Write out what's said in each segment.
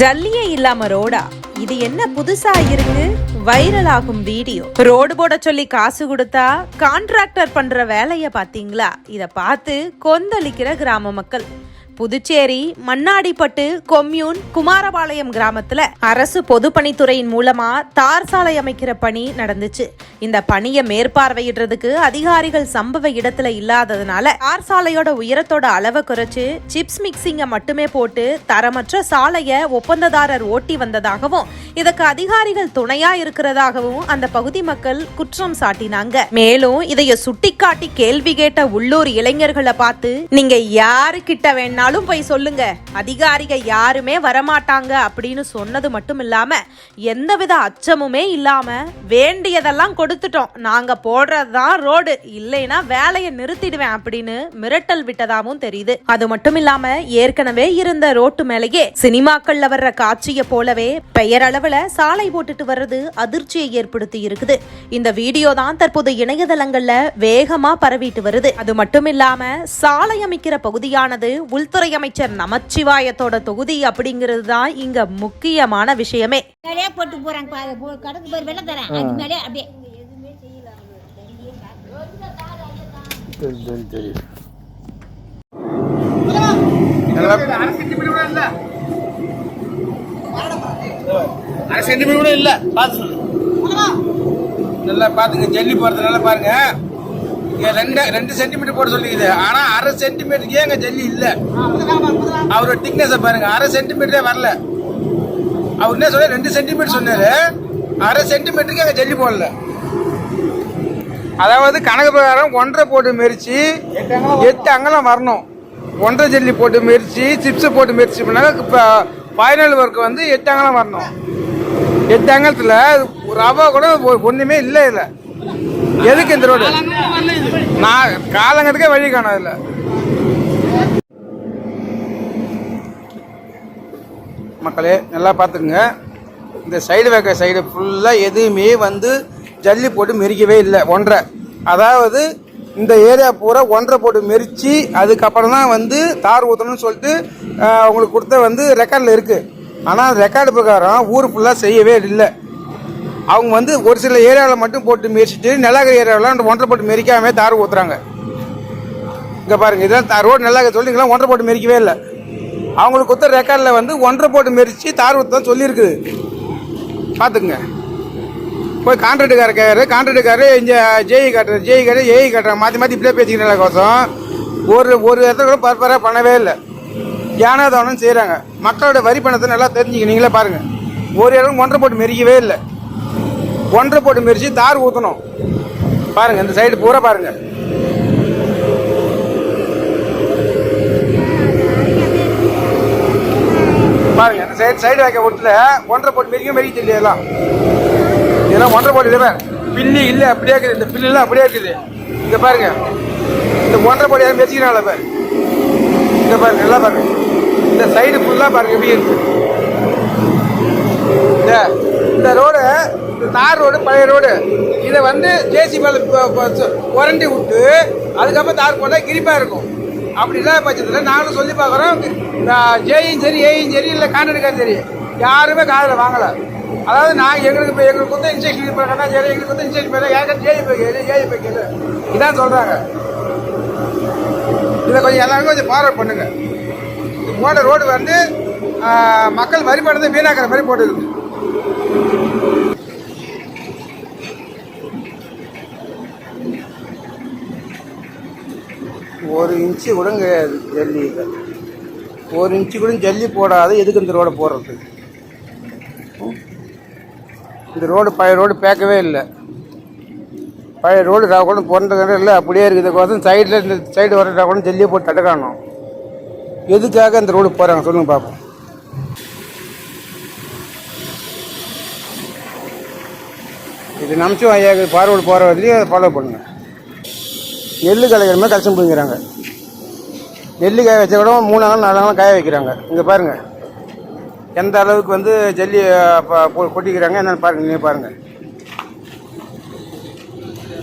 ஜல்லியே இல்லாம ரோடா? இது என்ன புதுசா இருக்கு? வைரல் ஆகும் வீடியோ. ரோடு போட சொல்லி காசு கொடுத்தா கான்ட்ராக்டர் பண்ற வேலைய பாத்தீங்களா? இத பார்த்து கொந்தளிக்கிற கிராம மக்கள். புதுச்சேரி மண்ணாடிப்பட்டு கொம்யூன் குமாரபாளையம் கிராமத்துல அரசு பொதுப்பணித்துறையின் மூலமா தார் சாலை அமைக்கிற பணி நடந்துச்சு. இந்த பணியை மேற்பார்வையிடுறதுக்கு அதிகாரிகள் சம்பவ இடத்துல இல்லாததுனால கார் சாலையோட உயரத்தோட அளவை குறைச்சு சிப்ஸ் மிக்சிங்க மட்டுமே போட்டு தரமற்ற சாலைய ஒப்பந்ததாரர் ஓட்டி வந்ததாகவும் இதுக்கு அதிகாரிகள் துணையா இருக்கிறதாகவும் அந்த பகுதி மக்கள் குற்றம் சாட்டினாங்க. மேலும் இதைய சுட்டிக்காட்டி கேள்வி கேட்ட உள்ளூர் இளைஞர்களை பார்த்து நீங்க யாருக்கிட்ட வேணாலும் போய் சொல்லுங்க. அதிகாரிக யாருமே வரமாட்டாங்க அப்படின்னு சொன்னது மட்டும் இல்லாம எந்தவித அச்சமுமே இல்லாம வேண்டியதெல்லாம் கொடு கொடுத்துட்டோம். நாங்க போடுறதுதான் ரோடு. இல்லைன்னா வேலையை நிறுத்திடுவேன் அப்படின்னு மிரட்டல் விட்டதாவும் தெரியுது. அது மட்டும் இல்லாம ஏற்கனவே இருந்த ரோட்டு மேலேயே சினிமாக்கள்ல வர்ற காட்சியை போலவே பெயரளவுல சாலை போட்டுட்டு வர்றது அதிர்ச்சியை ஏற்படுத்தி இருக்குது. இந்த வீடியோ தான் தற்போது இணையதளங்கள்ல வேகமா பரவிட்டு வருது. அது மட்டும் இல்லாம சாலை அமைக்கிற பகுதியானது உள்துறை அமைச்சர் நமச்சிவாயத்தோட தொகுதி அப்படிங்கிறது தான் இங்க முக்கியமான விஷயமே. போட்டு போறாங்க பாரு போ- கடக்கு பாரு வெள்ளம் தரேன். அது மேலே அப்படியே தெரியும் தெரியும். அரை சென்டிமீட்டர் கூட இல்ல பார்த்து சொல்லு நல்லா பாத்துங்க ஜல்லி போறது நல்லா பாருங்க. ரெண்டு ரெண்டு சென்டிமீட்டர் போட சொல்லிக்குது. ஆனா அரை சென்டிமீட்டருக்கே ஏங்க ஜல்லி இல்ல? அவரோட திக்னஸ் பாருங்க. அரை சென்டிமீட்டரே வரல. அவர் என்ன சொல்ல ரெண்டு சென்டிமீட்டர் சொன்னாரு. அரை சென்டிமீட்டருக்கு அங்க ஜல்லி போடல? அதாவது கணக்கு பிரகாரம் ஒன்றரை போட்டு மெரிச்சு எட்டு அங்கெல்லாம் வரணும். ஒன்றரை ஜல்லி போட்டு மெரிச்சு சிப்ஸ் போட்டு மெரிச்சு பண்ணாங்க இப்போ ஃபைனல் ஒர்க் வந்து எட்டு அங்கெல்லாம் வரணும். எட்டு அங்கலத்தில் ரவா கூட ஒன்றுமே இல்லை இல்லை எதுக்கு இந்த ரோடு நான் காலங்கிறதுக்கே வழி காணும் இதில். மக்களே நல்லா பார்த்துக்குங்க. இந்த சைடு வைக்க சைடு ஃபுல்லாக எதுவுமே வந்து ஜல்லி போட்டு மெரிக்கவே இல்லை ஒன்றரை. அதாவது இந்த ஏரியா பூரா ஒன்றரை போட்டு மெரிச்சு அதுக்கப்புறம் தான் வந்து தார் ஊற்றணும்னு சொல்லிட்டு அவங்களுக்கு கொடுத்த வந்து ரெக்கார்டில் இருக்குது ஆனால் ரெக்கார்டு பிரகாரம் ஊர் ஃபுல்லாக செய்யவே இல்லை. அவங்க வந்து ஒரு சில ஏரியாவில் மட்டும் போட்டு மெரிச்சிட்டு நிலாகரி ஏரியாவில் ஒன்றரை போட்டு மெரிக்காம தார் ஊற்றுறாங்க இங்கே பாருங்கள் இதெல்லாம் ரோடு நல்லா சொல்லி ஒன்றரை போட்டு மெரிக்கவே இல்லை. அவங்களுக்கு கொடுத்த ரெக்கார்டில் வந்து ஒன்றரை போட்டு மெரித்து தார் ஊற்ற சொல்லியிருக்குது. பார்த்துக்குங்க. போய் கான்ட்ராக்டுக்கார கேட்குறாரு கான்ட்ராக்டுக்காரு இங்கே ஜேஇ காட்டுறாரு ஜேஇ கட்டுற ஏஇ கட்டுறாங்க மாற்றி மாற்றி இப்படியே பேசிக்கிற கோசம். ஒரு ஒரு இடத்துல கூட பரப்பராக பண்ணவே இல்லை. ஏனாதானம் செய்கிறாங்க மக்களோட வரி பணத்தை நல்லா தெரிஞ்சுக்க நீங்களே பாருங்கள் ஒரு இடம் ஒன்றரை போட்டு மெரிக்கவே இல்லை. ஒன்றரை போட்டு மெரிச்சு தார் ஊற்றணும் பாருங்கள் இந்த சைடு பூரா பாருங்கள் பாருங்க இந்த சைடு சைடு வைக்க விட்டுல ஒன்றரை போட்டு மெரிக்க மெரிக்க தெரியல இதெல்லாம் ஒன்றரை கோடி இல்லை பில்லு இல்லை அப்படியே இருக்குது. இந்த பில்லுலாம் அப்படியே இருக்குது. இங்க பாருங்க. இந்த ஒன்றரை கோடி யாரும் வச்சுக்கிறாங்களா பாரு. இங்க பாருங்க நல்லா பாருங்க. இந்த சைடு ஃபுல்லாக பாருங்க எப்படி இருக்கு. இந்த இந்த ரோடு இந்த தார் ரோடு பழைய ரோடு இதை வந்து ஜேசி மேல உரண்டி விட்டு அதுக்கப்புறம் தார் போட்டால் கிரிப்பாக இருக்கும். அப்படி இல்லாத பட்சத்தில் நானும் சொல்லி பார்க்குறோம். ஜேயும் சரி ஏயும் சரி இல்லை கான்ட்ராக்டுக்காரும் சரி. யாருமே காதில் வாங்கலை. அதாவது நான் எங்களுக்கு இப்போ எங்களுக்கு வந்து இன்ஜெக்ஷன் பண்ணா சரி எங்களுக்கு வந்து இன்ஜெக்ஷன் பண்ண ஏன் ஜேஇ போய் கேளு ஏஐ போய் கேளு? இதான் சொல்கிறாங்க இதை கொஞ்சம் எல்லாருமே கொஞ்சம் ஃபார்வர்ட் பண்ணுங்க. இது ரோடு வந்து மக்கள் வரி பணத்தை வீணாக்கிற மாதிரி போட்டுருக்கு ஒரு இன்ச்சு கூட கிடையாது ஜல்லி இல்லை. ஒரு இன்ச்சு கூட ஜல்லி போடாத எதுக்கு இந்த ரோடை போடுறது? ம்? இந்த ரோடு பழைய ரோடு பேக்கவே இல்லை. பழைய ரோடு கூட போனது இல்லை அப்படியே இருக்குது. கோசம் சைடில் இந்த சைடு வர கூட ஜல்லியை போட்டு தட்டுக்கானோம் எதுக்காக இந்த ரோடு போகிறாங்க சொல்லுங்கள் பார்ப்போம் இது நம்பிச்சும் ஐயா பார்வோடு போகிற வரையிலையும் அதை ஃபாலோ பண்ணுங்கள் நெல் கலைக்கிற மாதிரி கஷ்டம் பிடிங்கிறாங்க. நெல் காய வச்ச கூட மூணு நாள் நாலு நாள் காய வைக்கிறாங்க. இங்கே பாருங்கள் எந்த அளவுக்கு வந்து ஜல்லி போ- கொட்டிக்கிறாங்க என்னன்னு பாருங்க நீங்கள் பாருங்கள்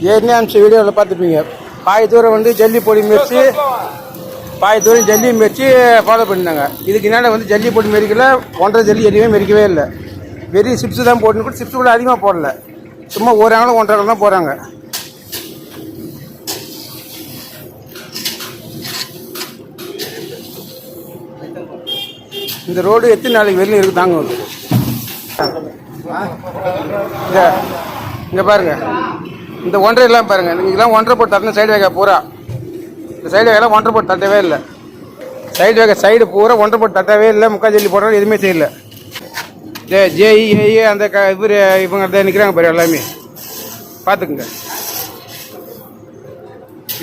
ஏற்கனவே அனுப்பிச்ச வீடியோவில் பார்த்துப்பீங்க பாய் தூரம் வந்து ஜல்லி பொடி மிதிச்சு பாய் தூரம் ஜல்லி மெரிச்சு ஃபாலோ பண்ணிட்டாங்க இதுக்கு என்னால் வந்து ஜல்லி பொடி மெரிக்கல ஒன்றரை ஜல்லி எதுவுமே மெரிக்கவே இல்லை. வெறும் சிப்ஸு தான் போட்டுன்னு கூட சிப்ஸ் கூட அதிகமாக போடல. சும்மா ஒரு ஆங்கிலம் ஒன்றரை தான் போகிறாங்க இந்த ரோடு எத்தனை நாளைக்கு வெளியில் இருக்கு தாங்க வந்து. இங்க இங்க பாருங்க. இந்த ஒன்றரை எல்லாம் பாருங்க இதெல்லாம் ஒன்றரை போட்டு தரணும் சைடு வேக பூரா. இந்த சைடு வேகெல்லாம் ஒன்றரை போட்டு தட்டவே இல்லை. சைடு வேக சைடு பூரா ஒன்றரை போட்டு தட்டவே இல்லை. முக்கால் ஜல்லி போடுறாங்க எதுவுமே செய்யல. ஜே ஜேஇ அந்த க இவர் இவங்க தான் நிற்கிறாங்க பாரு எல்லாமே. பார்த்துக்குங்க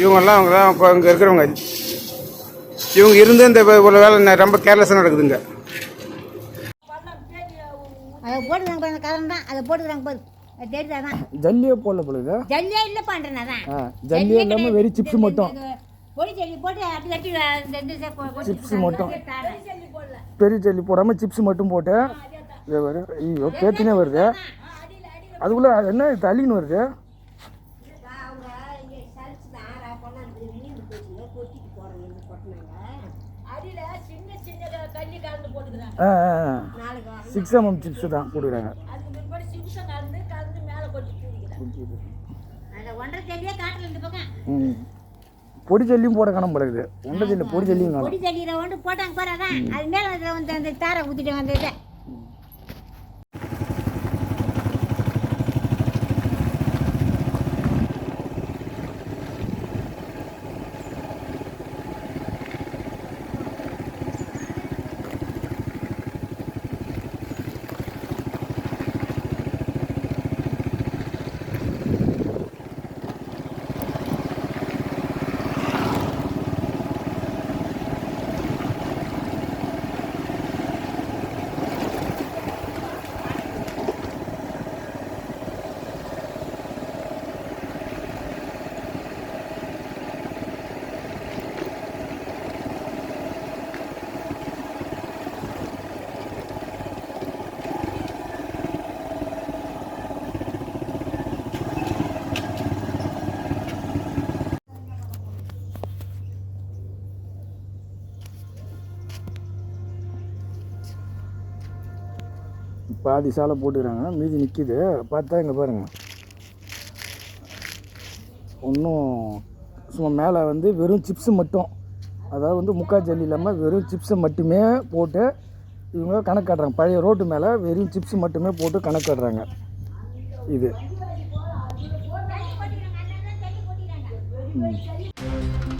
இவங்கெல்லாம் அவங்க தான் இப்போ இங்கே இருக்கிறவங்க. இவங்க இருந்து இந்த ஒரு வேலை ரொம்ப கேர்லெஸ்ஸாக நடக்குதுங்க. அதை போட்டுக்கிறாங்க பாருங்க கலன் தான். அதை போட்டுக்கிறாங்க பாரு. தெரியுதாதான் ஜல்லியே போடல பொழுது ஜல்லியே இல்லை பண்ணுறேன் அதான். ஆ ஜல்லியே இல்லாமல் வெறும் சிப்ஸ் மட்டும். பொடி ஜல்லி போட்டு அப்படி கட்டி சிப்ஸ் மட்டும். பெரிய ஜல்லி போடாமல் சிப்ஸ் மட்டும் போட்டு. ஐயோ பேத்தினே வருது. அதுக்குள்ளே என்ன தள்ளின்னு வருது? ஆ சிக்ஸ் எம்எம் சிப்ஸ் தான் கொடுக்குறாங்க. பொடி ஜல்லியும் போட காணாம போலக்குது. உண்டை ஜல்லி பொடி ஜல்லியும் காணும். பொடி ஜல்லியில் வந்து போட்டாங்க பாரு அதான். அது மேலே அந்த தாரை ஊற்றிட்டு வந்தது. பாதி சாலை போட்டுக்கிறாங்க. மீதி நிற்கிது பார்த்தா இங்கே பாருங்கள் ஒன்றும் சும்மா மேலே வந்து வெறும் சிப்ஸு மட்டும். அதாவது வந்து முக்கா ஜல்லி இல்லாமல் வெறும் சிப்ஸை மட்டுமே போட்டு இவங்க கணக்கு காட்டுறாங்க. பழைய ரோட்டு மேலே வெறும் சிப்ஸ் மட்டுமே போட்டு கணக்கு காட்டுறாங்க. இது. ம்.